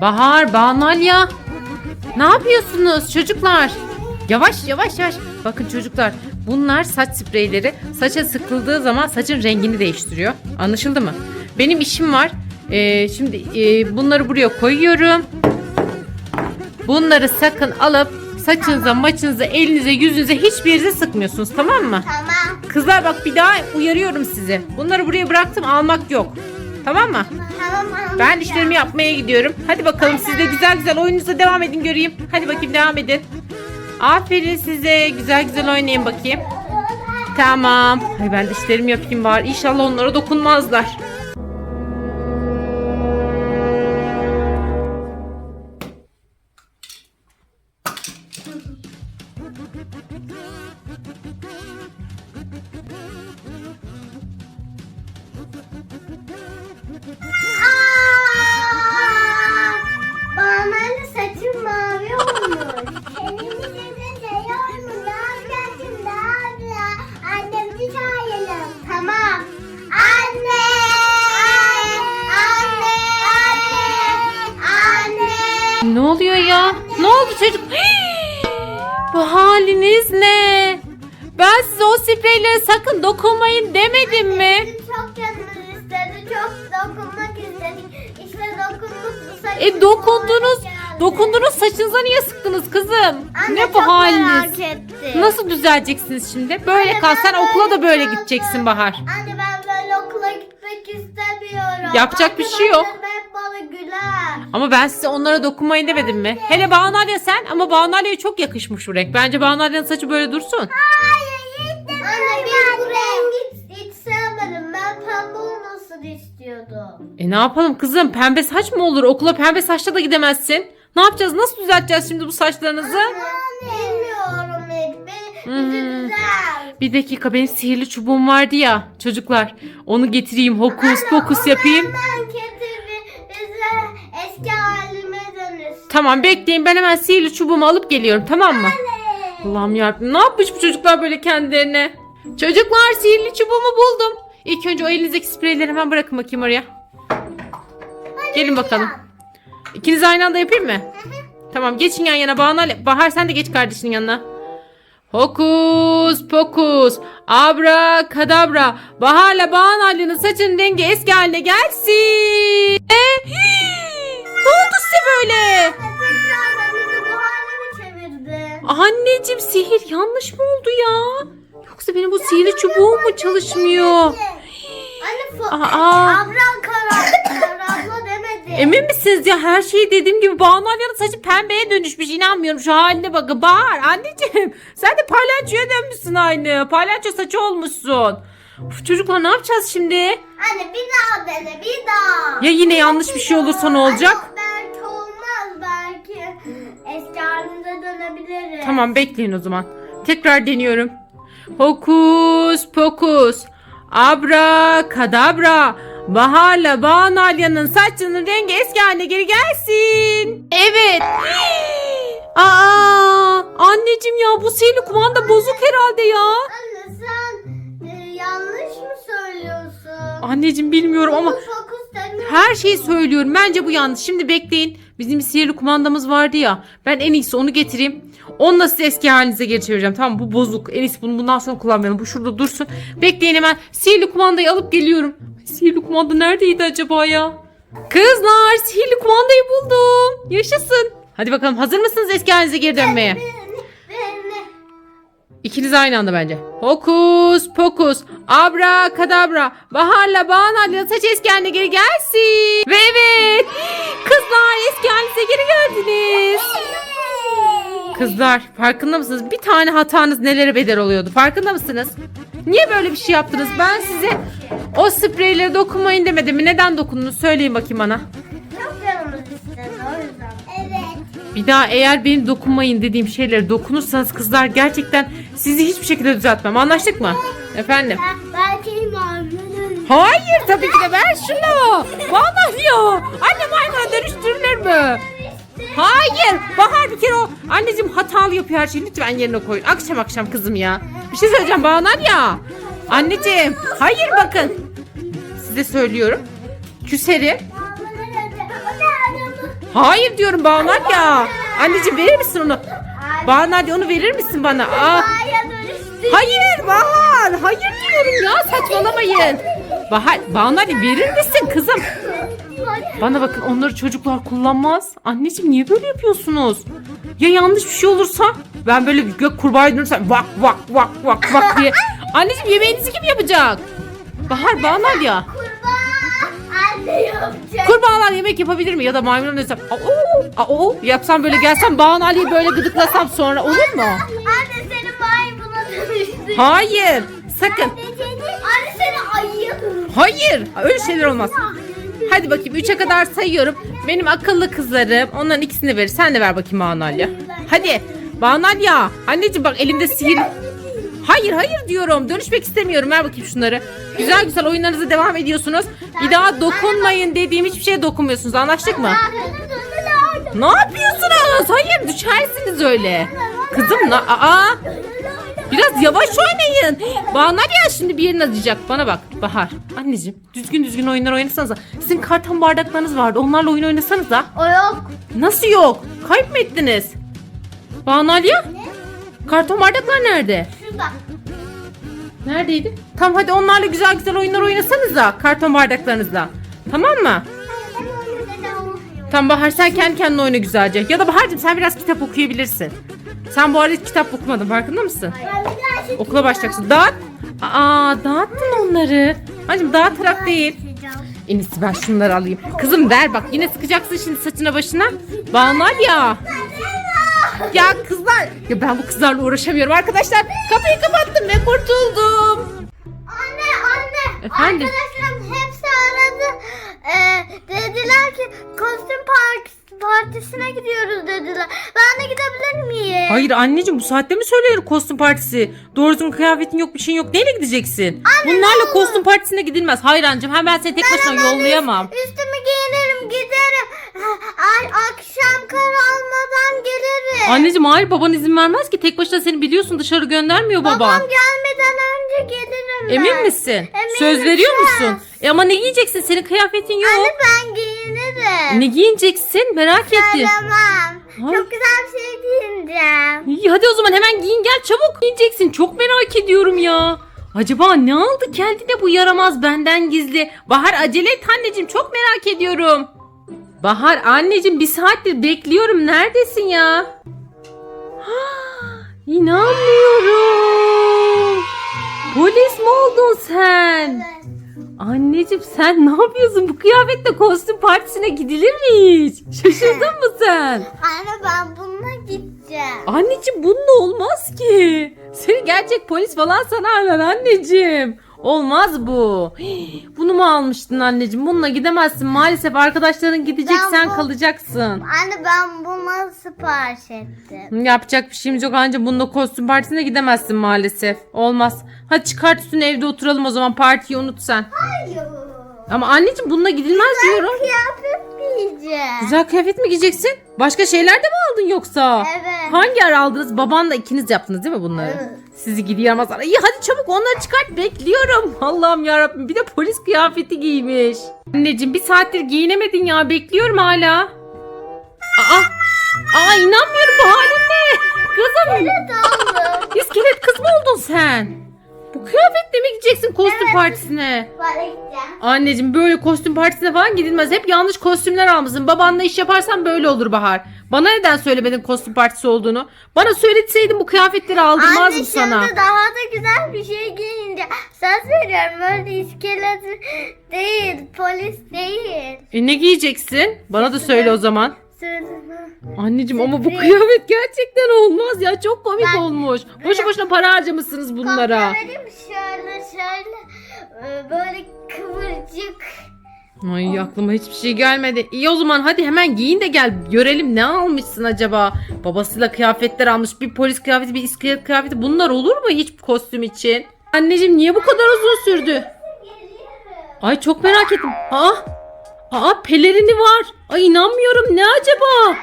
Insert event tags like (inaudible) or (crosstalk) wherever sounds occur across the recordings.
Bahar, Banalya. Ne yapıyorsunuz çocuklar? Yavaş yavaş yavaş. Bakın çocuklar bunlar saç spreyleri. Saça sıkıldığı zaman saçın rengini değiştiriyor. Anlaşıldı mı? Benim işim var. Ee, şimdi e, bunları buraya koyuyorum. Bunları sakın alıp saçınıza, maçınıza, elinize, yüzünüze hiçbir yere sıkmıyorsunuz tamam mı? Tamam. Kızlar bak bir daha uyarıyorum sizi. Bunları buraya bıraktım almak yok. Tamam mı? Tamam anne. Ben işlerimi yapmaya gidiyorum. Hadi bakalım siz de güzel güzel oyununuza devam edin göreyim. Hadi bakayım devam edin. Aferin size. Güzel güzel oynayın bakayım. Tamam. Hay ben de işlerimi yapayım bari. İnşallah onlara dokunmazlar. Aa! Bana da saçım mavi olmuş. Senin de şey olmuş. Gerçekten abla. Annemizi çağıralım. Tamam. Anne! Anne! Anne! Anne! Ne oluyor ya? Ne oldu çocuk? Hii! Bu haliniz ne? Ben size o spreylere sakın dokunmayın demedim mi? Çok istedi. Çok dokunmak istedik. İşte dokunduk. Bu E dokundunuz. Dokundunuz saçınıza niye sıktınız kızım? Anne ne bu çok haliniz? merak. Nasıl düzeleceksiniz şimdi? Böyle Anne, kal. Sen okula da böyle kaldım. gideceksin Bahar. Anne ben böyle okula gitmek istemiyorum. Yapacak bir şey yok. Arkadaşlarım hep bana güler. Ama ben size onlara dokunmayın demedim mi? Hele Banalya sen ama Banalya'ya çok yakışmış bu renk. Bence Banalya'nın saçı böyle dursun. Hayır istemiyorum. Anne ben olmasını istiyordum. E ne yapalım kızım? Pembe saç mı olur? Okula pembe saçla da gidemezsin. Ne yapacağız? Nasıl düzelteceğiz şimdi bu saçlarınızı? Bilmiyorum. Hı Bizi güzel. Bir dakika benim sihirli çubuğum vardı ya çocuklar. Onu getireyim hokus pokus yapayım. Ben bi- bize eski halime dönüş. Tamam bekleyin ben hemen sihirli çubuğumu alıp geliyorum tamam mı? Allah'ım yarabbim ne yapmış bu çocuklar böyle kendilerine? Çocuklar sihirli çubuğumu buldum. İlk önce o elinizdeki spreyleri hemen bırakın bakayım oraya. Gelin bakalım. İkiniz aynı anda yapayım mı? Tamam geçin yan yana Bahar, Bahar sen de geç kardeşinin yanına. Hokus pokus. Abra kadabra. Bahar'la Bahar'ın saçın rengi eski haline gelsin. E? ne oldu size böyle? Anneciğim sihir yanlış mı oldu ya? Yoksa benim bu sihirli çubuğum mu çalışmıyor? Anne Aa. Kara, karabla demedi. Emin misiniz ya her şeyi dediğim gibi Banu Alya'nın saçı pembeye dönüşmüş inanmıyorum şu haline bakın bağır anneciğim sen de palyaçoya dönmüşsün aynı palyaço saçı olmuşsun Uf, çocuklar ne yapacağız şimdi Anne bir daha dene bir daha. ya yine yanlış bir şey olursa ne olacak Anne, belki olmaz belki. Eski halinde dönebiliriz. tamam bekleyin o zaman tekrar deniyorum hokus pokus abra kadabra Bahar'la Banu Alya'nın saçının rengi eski haline geri gelsin. Evet. (gasps) Aa, anneciğim ya bu sihirli kumanda bozuk herhalde ya. Anne sen e, yanlış mı söylüyorsun? Anneciğim bilmiyorum ama Fokus fokus demiyorum. her şeyi söylüyorum. Bence bu yanlış. Şimdi bekleyin. Bizim bir sihirli kumandamız vardı ya. Ben en iyisi onu getireyim. Onunla sizi eski halinize geri çevireceğim. Tamam bu bozuk. En iyisi bunu bundan sonra kullanmayalım. Bu şurada dursun. Bekleyin hemen. Sihirli kumandayı alıp geliyorum. Sihirli kumanda neredeydi acaba ya? Kızlar sihirli kumandayı buldum. Yaşasın. Hadi bakalım hazır mısınız eski halinize geri dönmeye? İkiniz aynı anda bence. Hokus pokus. Abra kadabra. Baharla Bahar'la saç eski haline geri gelsin. Ve evet. Kızlar eski halinize geri geldiniz. Kızlar farkında mısınız? Bir tane hatanız nelere bedel oluyordu. Farkında mısınız? Niye böyle bir şey yaptınız? Ben size o spreylere dokunmayın demedim mi? Neden dokundunuz? Söyleyin bakayım bana. Bir daha eğer benim dokunmayın dediğim şeylere dokunursanız kızlar gerçekten sizi hiçbir şekilde düzeltmem. Anlaştık mı? Efendim. Belki mavi Hayır tabii ki de ver şunu. Vallahi ya. Anne maymuna dönüştürülür mü? Hayır. Bahar bir kere o anneciğim hatalı yapıyor her şeyi. Lütfen yerine koyun. Akşam akşam kızım ya. Bir şey söyleyeceğim Bahar ya. Anneciğim. Hayır bakın. Size söylüyorum. Küserim. Hayır diyorum Banu ya. Anneciğim verir misin onu? Banu onu verir misin bana? Aa. Hayır Bahar. Hayır diyorum ya saçmalamayın. Bahar Banu verir misin kızım? Bana bakın onları çocuklar kullanmaz. Anneciğim niye böyle yapıyorsunuz? Ya yanlış bir şey olursa ben böyle bir gök kurbağa dönürsem vak vak vak vak vak diye. (laughs) Anneciğim yemeğinizi kim yapacak? Bahar Banu ya. Anne yapacak. Kurbağalar yemek yapabilir mi? Ya da maymun desem. Aa, aa, yapsam böyle gelsem Banu Ali'yi böyle gıdıklasam sonra olur mu? Anne seni maymuna dönüştü. Hayır. Sakın. Anne seni ayıya dönüştü. Hayır. Öyle şeyler olmaz. Hadi bakayım 3'e kadar sayıyorum. Benim akıllı kızlarım. Onların ikisini verir. Sen de ver bakayım Banu Ali. Hadi. Banu Ali ya. Anneciğim bak elimde sihir. Hayır hayır diyorum. Dönüşmek istemiyorum. Ver bakayım şunları. Güzel güzel oyunlarınıza devam ediyorsunuz. Bir daha dokunmayın dediğim hiçbir şeye dokunmuyorsunuz. Anlaştık mı? Ne yapıyorsunuz? Hayır düşersiniz öyle. Kızım na aa biraz yavaş oynayın. Bana ya şimdi bir yerin acıyacak. Bana bak Bahar. Anneciğim düzgün düzgün oyunlar oynasanıza. Sizin karton bardaklarınız vardı. Onlarla oyun oynasanıza. O yok. Nasıl yok? Kayıp mı ettiniz? Banu Aliye? Karton bardaklar nerede? Şurada. Neredeydi? Tamam hadi onlarla güzel güzel oyunlar oynasanıza. Karton bardaklarınızla. Tamam mı? Tamam Bahar sen kendi kendine oyna güzelce. Ya da Bahar'cığım sen biraz kitap okuyabilirsin. Sen bu arada hiç kitap okumadın farkında mısın? Okula başlayacaksın. Dağıt. Aa dağıttın onları. Hacım dağıtarak değil. En iyisi ben şunları alayım. Kızım ver bak yine sıkacaksın şimdi saçına başına. Bağlar ya. Ya kızlar. Ya ben bu kızlarla uğraşamıyorum arkadaşlar. Kapıyı kapattım ve kurtuldum. Anne anne. Efendim? Arkadaşlarım hepsi aradı. Ee, dediler ki kostüm park partisine gidiyoruz dediler. Ben de gidebilir miyim? Hayır anneciğim bu saatte mi söylenir kostüm partisi? Doğru düzgün kıyafetin yok bir şeyin yok. Neyle gideceksin? Bunlarla kostüm partisine gidilmez. Hayır anneciğim hem ben seni tek başına Hemen yollayamam. üst- Üstümü giyinirim giderim. Ay, akşam kararmadan gelirim. Anneciğim hayır baban izin vermez ki. Tek başına seni biliyorsun dışarı göndermiyor baban. Babam gelmeden önce gelirim ben. Emin misin? Eminim, Söz veriyor musun? E ama ne giyeceksin? Senin kıyafetin yok. Anne ben giyinirim. Ne giyineceksin? Merak ettim. Söylemem. Ay. Çok güzel bir şey giyineceğim. İyi hadi o zaman hemen giyin gel çabuk. Giyeceksin. Çok merak ediyorum ya. Acaba ne aldı kendine bu yaramaz benden gizli? Bahar acele et anneciğim çok merak ediyorum. Bahar anneciğim bir saattir bekliyorum. Neredesin ya? Ha, İnanmıyorum. Polis mi oldun sen? Anneciğim sen ne yapıyorsun? Bu kıyafetle kostüm partisine gidilir mi hiç? Şaşırdın mı sen? Anne ben bununla gideceğim. Anneciğim bununla olmaz ki. Seni gerçek polis falan sanarlar anneciğim. Olmaz bu. Hii, Bunu mu almıştın anneciğim? Bununla gidemezsin. Maalesef arkadaşların gidecek Ben sen bu- kalacaksın. Anne ben buna sipariş ettim. Yapacak bir şeyimiz yok anca bununla kostüm partisine gidemezsin maalesef. Olmaz. Hadi çıkart üstüne evde oturalım o zaman partiyi unut sen. Hayır. Ama anneciğim bununla gidilmez diyorum. Kıyafet giyeceğim. Güzel kıyafet mi giyeceksin? Başka şeyler de mi aldın yoksa? Evet. Hangi ara aldınız? Babanla ikiniz yaptınız değil mi bunları? Evet. Sizi gidi yaramazlar. İyi hadi çabuk onları çıkart bekliyorum. Allah'ım yarabbim bir de polis kıyafeti giymiş. Anneciğim bir saattir giyinemedin ya bekliyorum hala. Aa, aa inanmıyorum bu halin ne? Kızım iskelet kız mı oldun sen? Bu kıyafetle mi gideceksin kostüm Evet. partisine? Böyle gideceğim. Anneciğim böyle kostüm partisine falan gidilmez. Hep yanlış kostümler almışsın. Babanla iş yaparsan böyle olur Bahar. Bana neden söylemedin kostüm partisi olduğunu? Bana söyleseydin bu kıyafetleri aldırmazdım Anne sana. şimdi daha da güzel bir şey giyince. Söz veriyorum öyle iskelet değil. Polis değil. E ne giyeceksin? Bana da söyle o zaman. Anneciğim ama bu Sürpriz. kıyamet gerçekten olmaz ya. Çok komik Ben- olmuş. Boşu boşuna para harcamışsınız bunlara. Mi? şöyle şöyle e, böyle kıvırcık. Ay aklıma hiçbir şey gelmedi. İyi o zaman hadi hemen giyin de gel. Görelim ne almışsın acaba? Babasıyla kıyafetler almış. Bir polis kıyafeti, bir iskelet kıyafeti. Bunlar olur mu hiç kostüm için? Anneciğim niye bu kadar uzun sürdü? Ay çok merak ettim. Aa, aa pelerini var. Ay inanmıyorum. Ne acaba?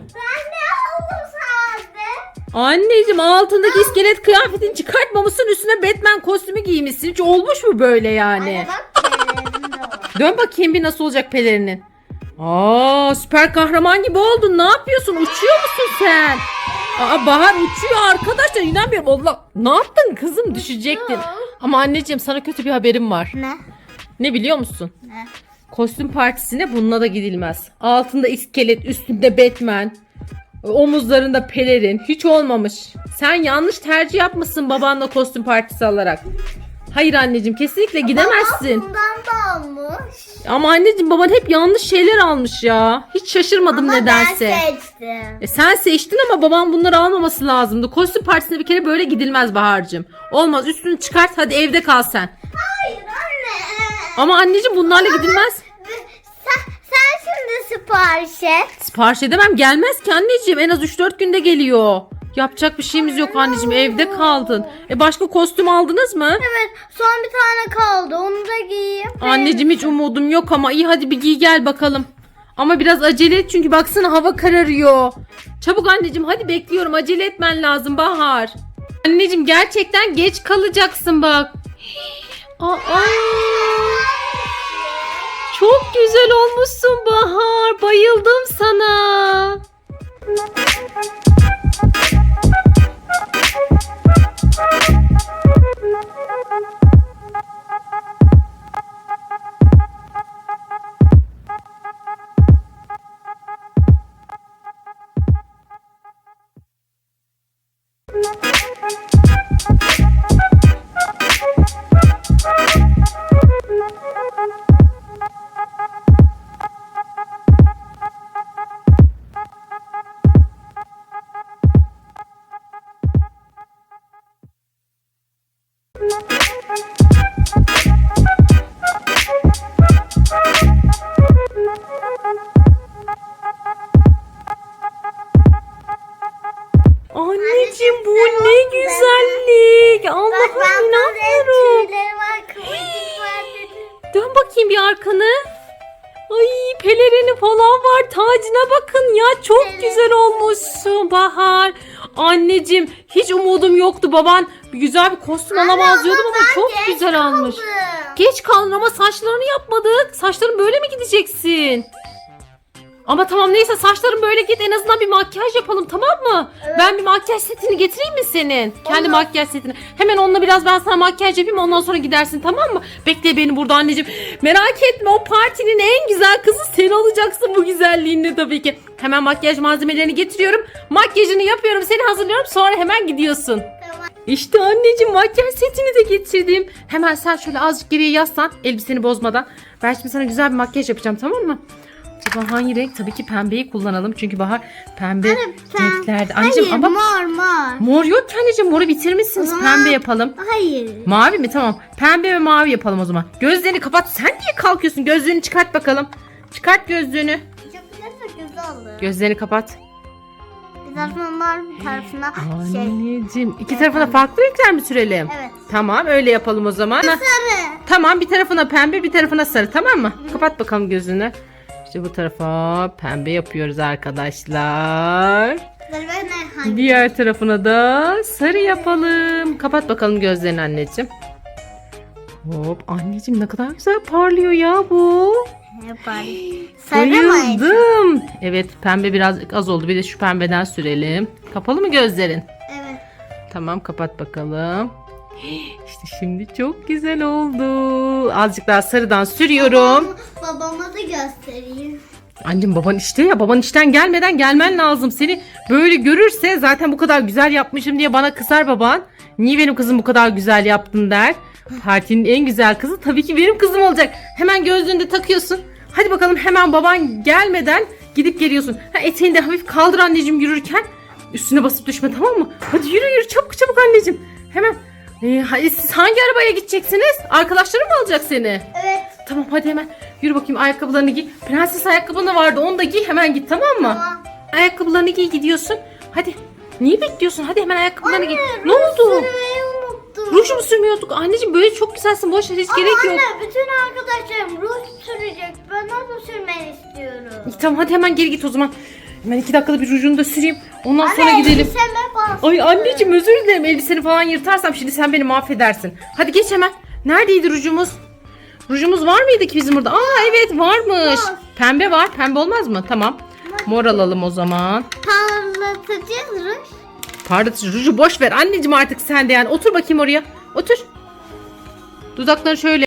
Ben ne aldım sade? Anneciğim altındaki iskelet kıyafetini çıkartmamışsın. Üstüne Batman kostümü giymişsin. Hiç olmuş mu böyle yani? Anne bak pelerin de var. Dön bakayım bir nasıl olacak pelerinin. Aa süper kahraman gibi oldun. Ne yapıyorsun? Uçuyor musun sen? Aa Bahar uçuyor arkadaşlar. İnanmıyorum. Allah ne yaptın kızım? Düşecektin. Ama anneciğim sana kötü bir haberim var. Ne? Ne biliyor musun? Ne? Kostüm partisine bununla da gidilmez. Altında iskelet, üstünde Batman. Omuzlarında pelerin. Hiç olmamış. Sen yanlış tercih yapmışsın babanla kostüm partisi alarak. Hayır anneciğim kesinlikle gidemezsin. Babam bundan da almış. Ama anneciğim baban hep yanlış şeyler almış ya. Hiç şaşırmadım Ama nedense. ben seçtim. E sen seçtin ama babam bunları almaması lazımdı. Kostüm partisine bir kere böyle gidilmez Bahar'cığım. Olmaz üstünü çıkart hadi evde kal sen. Hayır anne. Ama anneciğim bunlarla gidilmez. Sen, şimdi sipariş et. Sipariş edemem gelmez ki anneciğim en az 3-4 günde geliyor. Yapacak bir şeyimiz yok anneciğim evde kaldın. E başka kostüm aldınız mı? Evet son bir tane kaldı onu da giyeyim. Anneciğim hiç umudum yok ama iyi hadi bir giy gel bakalım. Ama biraz acele et çünkü baksana hava kararıyor. Çabuk anneciğim hadi bekliyorum acele etmen lazım Bahar. Anneciğim gerçekten geç kalacaksın bak. (gasps) Aa, çok güzel olmuşsun Bahar. Bayıldım sana. Anneciğim hiç umudum yoktu. Baban güzel bir kostüm alamaz diyordum ama çok güzel almış. Geç kaldın ama saçlarını yapmadık. Saçların böyle mi gideceksin? Ama tamam neyse saçların böyle git en azından bir makyaj yapalım tamam mı? Evet. Ben bir makyaj setini getireyim mi senin? Kendi makyaj setini. Hemen onunla biraz ben sana makyaj yapayım ondan sonra gidersin tamam mı? Bekle beni burada anneciğim. Merak etme o partinin en güzel kızı sen olacaksın bu güzelliğinle tabii ki. Hemen makyaj malzemelerini getiriyorum. Makyajını yapıyorum seni hazırlıyorum sonra hemen gidiyorsun. Tamam. İşte anneciğim makyaj setini de getirdim. Hemen sen şöyle azıcık geriye yaslan elbiseni bozmadan. Ben şimdi sana güzel bir makyaj yapacağım tamam mı? Acaba hangi renk? Tabii ki pembeyi kullanalım. Çünkü Bahar pembe Sen- renklerde. Anneciğim Hayır ama mor mor. mor yok ki anneciğim. Moru bitirmişsiniz. O zaman- Pembe yapalım. Hayır. Mavi mi? Tamam. Pembe ve mavi yapalım o zaman. Gözlerini kapat. Sen niye kalkıyorsun? Gözlüğünü çıkart bakalım. Çıkart gözlüğünü. Çok güzel güzel olur. Gözlerini kapat. Bir tarafına mor tarafına şey. Anneciğim. iki tarafına farklı renkler mi sürelim? Evet. Tamam öyle yapalım o zaman. Sarı. Tamam bir tarafına pembe bir tarafına sarı tamam mı? Kapat bakalım gözünü. İşte bu tarafa pembe yapıyoruz arkadaşlar. Diğer tarafına da sarı yapalım. Kapat bakalım gözlerini anneciğim. Hop anneciğim ne kadar güzel parlıyor ya bu. Bayıldım. Evet pembe biraz az oldu. Bir de şu pembeden sürelim. Kapalı mı gözlerin? Evet. Tamam kapat bakalım. İşte şimdi çok güzel oldu. Azıcık daha sarıdan sürüyorum. Babama, da göstereyim. Annem baban işte ya baban işten gelmeden gelmen lazım. Seni böyle görürse zaten bu kadar güzel yapmışım diye bana kızar baban. Niye benim kızım bu kadar güzel yaptın der. Partinin en güzel kızı tabii ki benim kızım olacak. Hemen gözlüğünü de takıyorsun. Hadi bakalım hemen baban gelmeden gidip geliyorsun. Ha, eteğini de hafif kaldır anneciğim yürürken. Üstüne basıp düşme tamam mı? Hadi yürü yürü çabuk çabuk anneciğim. Hemen. Ee, hadi siz hangi arabaya gideceksiniz? Arkadaşların mı alacak seni? Evet. Tamam hadi hemen yürü bakayım ayakkabılarını giy. Prenses ayakkabın da vardı onu da giy hemen git tamam mı? Tamam. Ayakkabılarını giy gidiyorsun. Hadi. Niye bekliyorsun? Hadi hemen ayakkabılarını giy. Anne, Ne oldu? Ruj mu sürmüyorduk? Anneciğim böyle çok güzelsin. Boş ver hiç Ama gerek yok. anne bütün arkadaşlarım ruj sürecek. Ben nasıl sürmeyi istiyorum? Tamam hadi hemen geri git o zaman. Hemen iki dakikada bir rujunu da süreyim. Ondan sonra Anne, gidelim. elbiseme bastı. Ay anneciğim özür dilerim. Elbiseni falan yırtarsam şimdi sen beni mahvedersin. Hadi geç hemen. Neredeydi rujumuz? Rujumuz var mıydı ki bizim burada? Aa evet varmış. Var. Pembe var. Pembe olmaz mı? Tamam. Mor alalım o zaman. Parlatıcı ruj. Parlatıcı ruju boş ver. Anneciğim artık sen de yani. Otur bakayım oraya. Otur. Dudaklarını şöyle